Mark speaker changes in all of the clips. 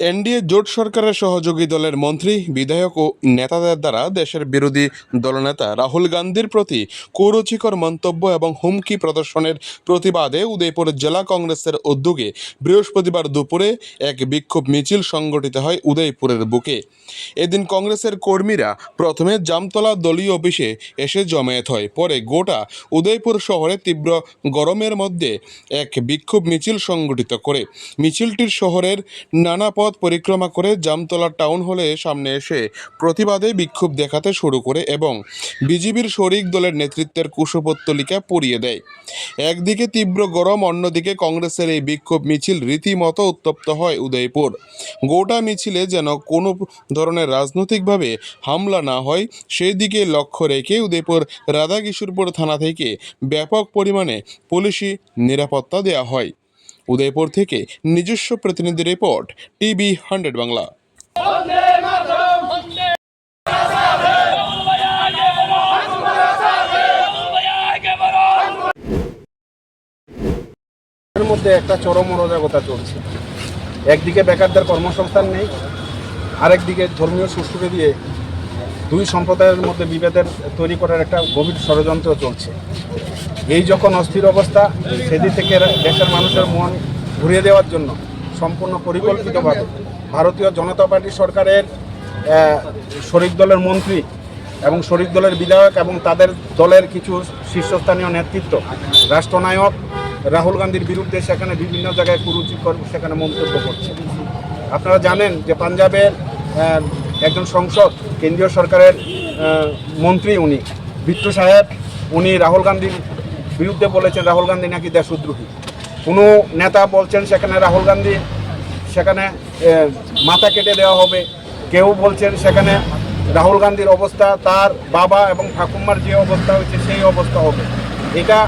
Speaker 1: NDA জোট সরকারের সহযোগী দলের মন্ত্রী, বিধায়ক ও নেতাদের দ্বারা দেশের বিরোধী দলনেতা রাহুল গান্ধীর প্রতি কুরুচিকর মন্তব্য এবং হুমকি প্রদর্শনের প্রতিবাদে উদয়পুর জেলা কংগ্রেসের উদ্যোগে বৃহস্পতিবার দুপুরে এক বিক্ষোভ মিছিল সংগঠিত হয় উদয়পুরের বুকে। এদিন কংগ্রেসের কর্মীরা প্রথমে জামতলা দলীয় অফিসে এসে জমায়েত হয়, পরে গোটা উদয়পুর শহরে তীব্র গরমের মধ্যে এক বিক্ষোভ মিছিল সংগঠিত করে। মিছিলটির শহরের নানা পথ পরিক্রমা করে জামতলা টাউন হলে সামনে এসে প্রতিবাদে বিক্ষোভ দেখাতে শুরু করে এবং বিজেপির শরিক দলের নেতৃত্বের কুশপত্তলিকা পুড়িয়ে দেয়। একদিকে তীব্র গরম, অন্যদিকে কংগ্রেসের এই বিক্ষোভ মিছিল রীতিমতো উত্তপ্ত হয় উদয়পুর। গোটা মিছিলে যেন কোনো ধরনের রাজনৈতিকভাবে হামলা না হয় সেই দিকে লক্ষ্য রেখে উদয়পুর রাধাকিশোরপুর থানা থেকে ব্যাপক পরিমাণে পুলিশি নিরাপত্তা দেওয়া হয়। উদয়পুর থেকে নিজস্ব প্রতিনিধি রিপোর্ট, টিভি হান্ড্রেড বাংলা।
Speaker 2: মধ্যে একটা চরম অরাজকতা চলছে। একদিকে বেকারদের কর্মসংস্থান নেই, আরেকদিকে ধর্মীয় সুষ্ঠুকে দিয়ে দুই সম্প্রদায়ের মধ্যে বিভেদের তৈরি করার একটা গভীর ষড়যন্ত্র চলছে। এই যখন অস্থির অবস্থা, সেদিক থেকে দেশের মানুষের মন ঘুরিয়ে দেওয়ার জন্য সম্পূর্ণ পরিকল্পিতভাবে ভারতীয় জনতা পার্টি সরকারের শরিক দলের মন্ত্রী এবং শরিক দলের বিধায়ক এবং তাদের দলের কিছু শীর্ষস্থানীয় নেতৃত্ব, রাষ্ট্রনায়ক রাহুল গান্ধীর বিরুদ্ধে সেখানে বিভিন্ন জায়গায় কুরুচিকর সেখানে মন্তব্য করছে। আপনারা জানেন যে পাঞ্জাবের একজন সংসদ, কেন্দ্রীয় সরকারের মন্ত্রী উনি, বিট্টু সাহেব, উনি রাহুল গান্ধীর বিরুদ্ধে বলেছেন রাহুল গান্ধী নাকি দেশদ্রোহী। কোনো নেতা বলছেন সেখানে রাহুল গান্ধী, সেখানে মাথা কেটে দেওয়া হবে। কেউ বলছেন সেখানে রাহুল গান্ধীর অবস্থা, তার বাবা এবং ঠাকুমার যে অবস্থা হয়েছে, সেই অবস্থা হবে। এটা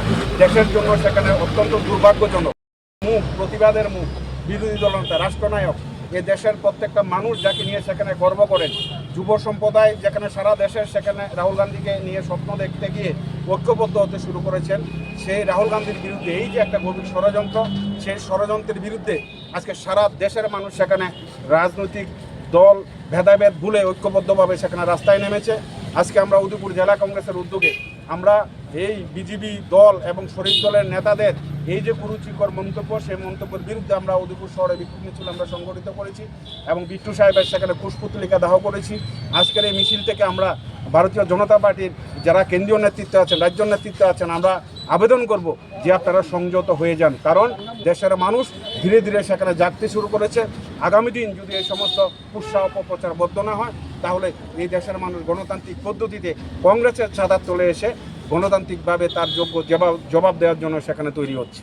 Speaker 2: দেশের জন্য সেখানে অত্যন্ত দুর্ভাগ্যজনক। মুখ, প্রতিবাদের মুখ, বিরোধী দলনেতা রাষ্ট্রনায়ক। এ দেশের প্রত্যেকটা মানুষ যাকে নিয়ে সেখানে গর্ব করেন যুব সম্প্রদায় যেখানে সারা দেশের সেখানে রাহুল গান্ধীকে নিয়ে স্বপ্ন দেখতে গিয়ে ঐক্যবদ্ধ হতে শুরু করেছেন, সেই রাহুল গান্ধীর বিরুদ্ধে এই যে একটা গভীর ষড়যন্ত্র, সেই ষড়যন্ত্রের বিরুদ্ধে আজকে সারা দেশের মানুষ সেখানে রাজনৈতিক দল, ভেদাভেদ ভুলে ঐক্যবদ্ধভাবে সেখানে রাস্তায় নেমেছে। আজকে আমরা উদয়পুর জেলা কংগ্রেসের উদ্যোগে আমরা এই বিজেপি দল এবং শরীর দলের নেতাদের এই যে কুরুচিকর মন্তব্য, সেই মন্তব্যের বিরুদ্ধে আমরা উদয়পুর শহরে বিক্ষোভ মিছিল আমরা সংগঠিত করেছি এবং বিট্টু সাহেবের সেখানে পুষ্পতলিকা দাহ করেছি। আজকের এই মিছিল থেকে আমরা ভারতীয় জনতা পার্টির যারা কেন্দ্রীয় নেতৃত্বে আছেন, রাজ্য নেতৃত্বে আছেন, আমরা আবেদন করব যে আপনারা সংযত হয়ে যান। কারণ দেশের মানুষ ধীরে ধীরে সেখানে জাগতে শুরু করেছে। আগামী দিন যদি এই সমস্ত উৎসাহ অপপ্রচার বদ্ধ না হয়, তাহলে এই দেশের মানুষ গণতান্ত্রিক পদ্ধতিতে কংগ্রেসের ছাতার চলে এসে গণতান্ত্রিকভাবে তার যোগ্য জবাব জবাব দেওয়ার জন্য সেখানে তৈরি হচ্ছে।